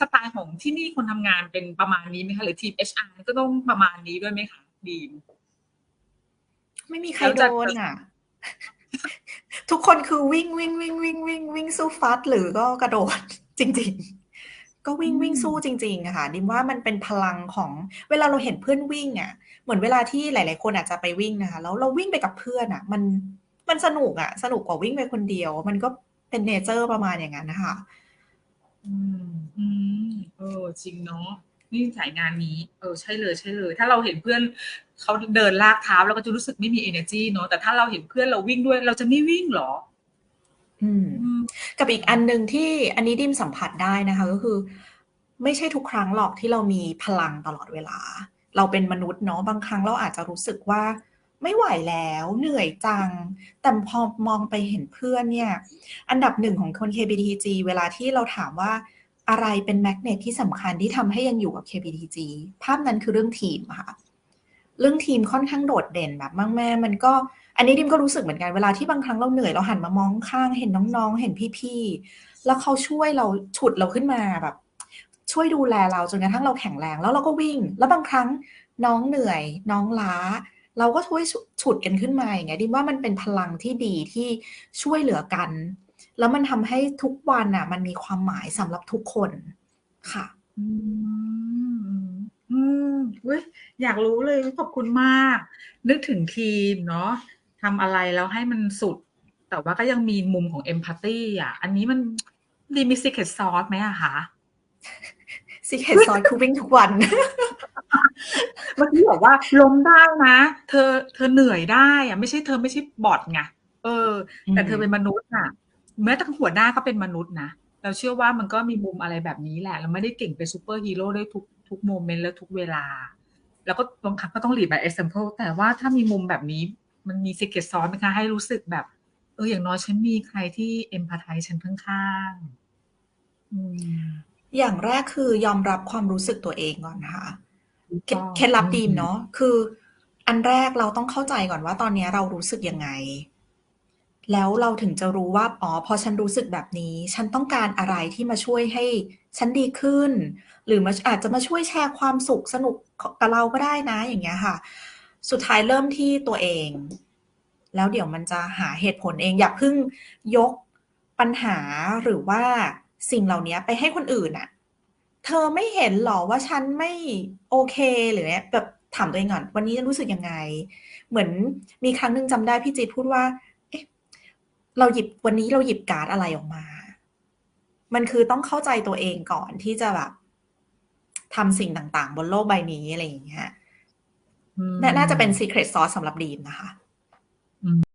สไตล์ของที่นี่คนทำงานเป็นประมาณนี้ไหมคะหรือทีม HR ก็ต้องประมาณนี้ด้วยไหมคะดีมไม่มีใครแล้วโดจะนอะ ทุกคนคือวิ่งวิ่งวิ่งวิ่งวิ่งวิ่งสู้ฟัดหรือก็กระโดดจริง ๆ ก็วิ่งวิ่งสู้จริงๆอะค่ะดิมว่ามันเป็นพลังของเวลาเราเห็นเพื่อนวิ่งอะ เหมือนเวลาที่หลาย ๆ คนอาจจะไปวิ่งนะคะแล้วเราวิ่งไปกับเพื่อนอะ มันมันสนุกอะ สนุกกว่าวิ่งไปคนเดียว มันก็เป็นเนเจอร์ประมาณอย่างนั้นนะคะอืม อืมเออจริงเนาะนี่สายงานนี้ เออใช่เลยใช่เลย ถ้าเราเห็นเพื่อนเขาเดินลากเท้าเราก็จะรู้สึกไม่มี energy เนาะแต่ถ้าเราเห็นเพื่อนเราวิ่งด้วย เราจะไม่วิ่งเหรออืมอืมกับอีกอันหนึ่งที่อันนี้ดิมสัมผัสได้นะคะก็คือ ไม่ใช่ทุกครั้งหรอกที่เรามีพลังตลอดเวลา เราเป็นมนุษย์เนาะบางครั้งเราอาจจะรู้สึกว่า ไม่ไหวแล้วเหนื่อยจัง แต่พอมองไปเห็นเพื่อนเนี่ย อันดับหนึ่งของคน KBTG เวลาที่เราถามว่า อะไรเป็นแมกเนตที่สำคัญที่ทำให้ยังอยู่กับ KBTG ภาพนั้นคือเรื่องทีมค่ะ เรื่องทีมค่อนข้างโดดเด่นแบบมากแม่มันก็ อันนี้ดิมก็รู้สึกเหมือนกันเวลาที่บางครั้งเราเหนื่อยเราหันมามองข้างเห็นน้องๆ เห็นพี่ๆ แล้วเขาช่วยเราฉุดเราขึ้นมาแบบ ช่วยดูแลเราจนกระทั่งเราแข็งแรง แล้วเราก็วิ่ง แล้วบางครั้งน้องเหนื่อย น้องล้า เราก็ช่วยฉุดกันขึ้นมาอย่างเงี้ยดิมว่ามันเป็นพลังที่ดีที่ช่วยเหลือกัน แล้วมันทำให้ทุกวันอะ มันมีความหมายสำหรับทุกคนค่ะอืมอืมเว้ยอยากรู้เลยขอบคุณมาก นึกถึงทีมเนาะทำอะไรแล้วให้มันสุด แต่ว่าก็ยังมีมุมของเอมพัตตีอะ อันนี้มันดีมี secret sauce ไหมอะคะซีเคทซอยคือวิ่งทุกวันเมื่อกี้บอกว่าล้มได้นะ เธอเธอเหนื่อยได้อะไม่ใช่เธอไม่ใช่บอทไงเออ แต่เธอเป็นมนุษย์น่ะ แม้แต่หัวหน้าก็เป็นมนุษย์นะเราเชื่อว่ามันก็มีมุมอะไรแบบนี้แหละ เราไม่ได้เก่งเป็นซูเปอร์ฮีโร่ได้ทุกทุกโมเมนต์และทุกเวลา แล้วก็บางครั้งก็ต้องหลีดแบบ example แต่ว่าถ้ามีมุมแบบนี้มันมี secret sauce ไหมคะให้รู้สึกแบบ เอออย่างน้อยฉันมีใครที่ empathize ฉันข้างๆอืมอย่างแรกคือยอมรับความรู้สึกตัวเองก่อนนะคะถูกเคล็ดต้องเคล็ดลับอืมดีมเนาะคือ อันแรกเราต้องเข้าใจก่อนว่าตอนนี้เรารู้สึกยังไง แล้วเราถึงจะรู้ว่าอ๋อพอฉันรู้สึกแบบนี้ ฉันต้องการอะไรที่มาช่วยให้ฉันดีขึ้น หรือมาอาจจะมาช่วยแชร์ความสุขสนุกกับเราก็ได้นะอย่างเงี้ยค่ะ สุดท้ายเริ่มที่ตัวเอง แล้วเดี๋ยวมันจะหาเหตุผลเอง อย่าเพิ่งยกปัญหาหรือว่าสิ่งเหล่านี้ไปให้คนอื่นอะเธอไม่เห็นหรอว่าฉันไม่โอเคหรือเนี่ยแบบถามตัวเองก่อนวันนี้รู้สึกยังไง เหมือนมีครั้งหนึ่งจำได้พี่จีพูดว่า เอ๊ะเราหยิบวันนี้เราหยิบการ์ดอะไรออกมา มันคือต้องเข้าใจตัวเองก่อนที่จะแบบทำสิ่งต่างๆ บนโลกใบนี้อะไรอย่างเงี้ยอืมน่าน่าจะเป็น secret sauce สำหรับดีมนะคะ